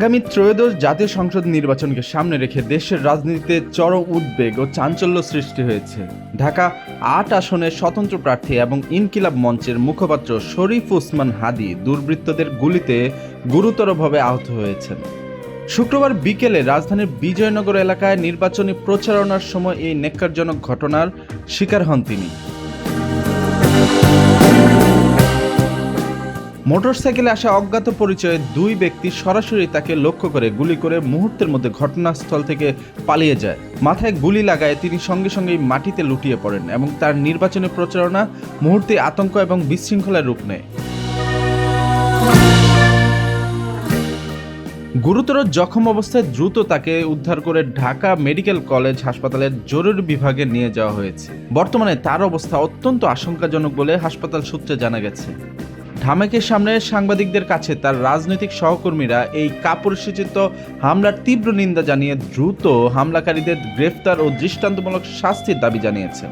আগামী ত্রয়োদশ জাতীয় সংসদ নির্বাচনকে সামনে রেখে দেশের রাজনীতিতে চরম উদ্বেগ ও চাঞ্চল্য সৃষ্টি হয়েছে। ঢাকা আট আসনের স্বতন্ত্র প্রার্থী এবং ইনকিলাব মঞ্চের মুখপাত্র শরীফ উসমান হাদি দুর্বৃত্তদের গুলিতে গুরুতরভাবে আহত হয়েছেন। শুক্রবার বিকেলে রাজধানীর বিজয়নগর এলাকায় নির্বাচনী প্রচারণার সময় এই নেককারজনক ঘটনার শিকার হন তিনি। মোটরসাইকেলে আসা অজ্ঞাত পরিচয়ে দুই ব্যক্তি সরাসরি তাকে লক্ষ্য করে গুলি করে মুহূর্তের মধ্যে ঘটনাস্থল থেকে পালিয়ে যায়। মাথায় গুলি লাগায় তিনি সঙ্গে সঙ্গেই মাটিতে লুটিয়ে পড়েন এবং তার নির্বাচনী প্রচারণা মুহূর্তে আতঙ্ক এবং বিশৃঙ্খলার রূপ নেয়। গুরুতর জখম অবস্থায় দ্রুত তাকে উদ্ধার করে ঢাকা মেডিকেল কলেজ হাসপাতালের জরুরি বিভাগে নিয়ে যাওয়া হয়েছে। বর্তমানে তার অবস্থা অত্যন্ত আশঙ্কাজনক বলে হাসপাতাল সূত্রে জানা গেছে। ঢামেকের সামনে সাংবাদিকদের কাছে তার রাজনৈতিক সহকর্মীরা এই কাপুরসূচিত হামলার তীব্র নিন্দা জানিয়ে দ্রুত হামলাকারীদের গ্রেফতার ও দৃষ্টান্তমূলক শাস্তির দাবি জানিয়েছেন।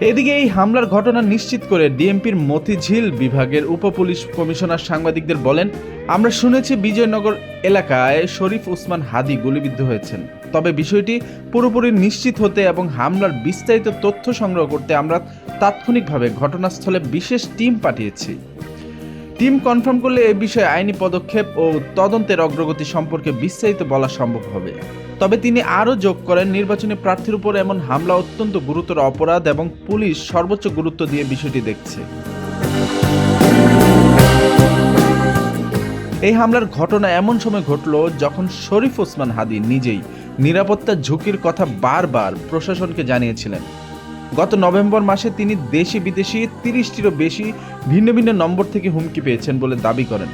এদিকে এই হামলার ঘটনা নিশ্চিত করে ডিএমপির মতিঝিল বিভাগের উপপুলিশ কমিশনার সাংবাদিকদের বলেন, আমরা শুনেছি বিজয়নগর এলাকায় শরীফ উসমান হাদি গুলিবিদ্ধ হয়েছেন। তবে বিষয়টি পুরোপুরি নিশ্চিত হতে এবং হামলার বিস্তারিত তথ্য সংগ্রহ করতে আমরা তাৎক্ষণিকভাবে ঘটনাস্থলে বিশেষ টিম পাঠিয়েছি। টিম কনফার্ম করলে এ বিষয়ে আইনি পদক্ষেপ ও তদন্তের অগ্রগতি সম্পর্কে বিস্তারিত বলা সম্ভব হবে। তবে তিনি আরও যোগ করেন, নির্বাচনী প্রার্থীর উপর এমন হামলা অত্যন্ত গুরুতর অপরাধ এবং পুলিশ সর্বোচ্চ গুরুত্ব দিয়ে বিষয়টি দেখছে। এই হামলার ঘটনা এমন সময় ঘটল যখন শরীফ ওসমান হাদি নিজেই নিরাপত্তা ঝুঁকির কথা বারবার প্রশাসনকে জানিয়েছিলেন। গত নভেম্বর মাসে তিনি দেশি বিদেশি তিরিশটিরও বেশি ভিন্ন ভিন্ন নম্বর থেকে হুমকি পেয়েছেন বলে দাবি করেন।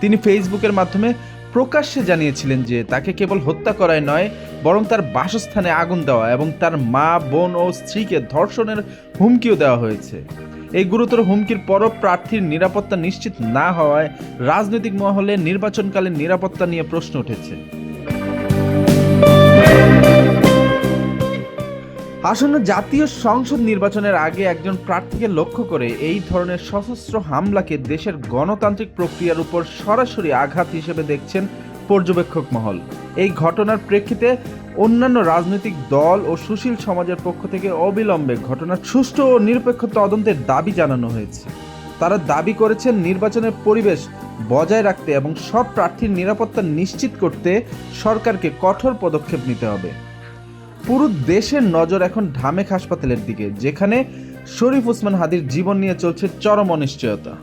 তিনি ফেসবুকের মাধ্যমে প্রকাশ্যে জানিয়েছিলেন যে তাকে কেবল হত্যা করাই নয়, বরং তার বাসস্থানে আগুন দেওয়া এবং তার মা, বোন ও স্ত্রীকে ধর্ষণের হুমকিও দেওয়া হয়েছে। এই গুরুতর হুমকির পরও প্রার্থীর নিরাপত্তা নিশ্চিত না হওয়ায় রাজনৈতিক মহলে নির্বাচনকালীন নিরাপত্তা নিয়ে প্রশ্ন উঠেছে। আসন্ন জাতীয় সংসদ নির্বাচনের আগে একজন প্রার্থীকে লক্ষ্য করে এই ধরনের সশস্ত্র হামলাকে দেশের গণতান্ত্রিক প্রক্রিয়ার উপর সরাসরি আঘাত হিসেবে দেখছেন পর্যবেক্ষক মহল। এই ঘটনার প্রেক্ষিতে অন্যান্য রাজনৈতিক দল ও সুশীল সমাজের পক্ষ থেকে অবিলম্বে ঘটনার সুষ্ঠু ও নিরপেক্ষ তদন্তের দাবি জানানো হয়েছে। তারা দাবি করেছেন নির্বাচনের পরিবেশ বজায় রাখতে এবং সব প্রার্থীর নিরাপত্তা নিশ্চিত করতে সরকারকে কঠোর পদক্ষেপ নিতে হবে। পুরো দেশের নজর এখন ঢামেক হাসপাতালের দিকে, যেখানে শরীফ ওসমান হাদির জীবন নিয়ে চলছে চরম অনিশ্চয়তা।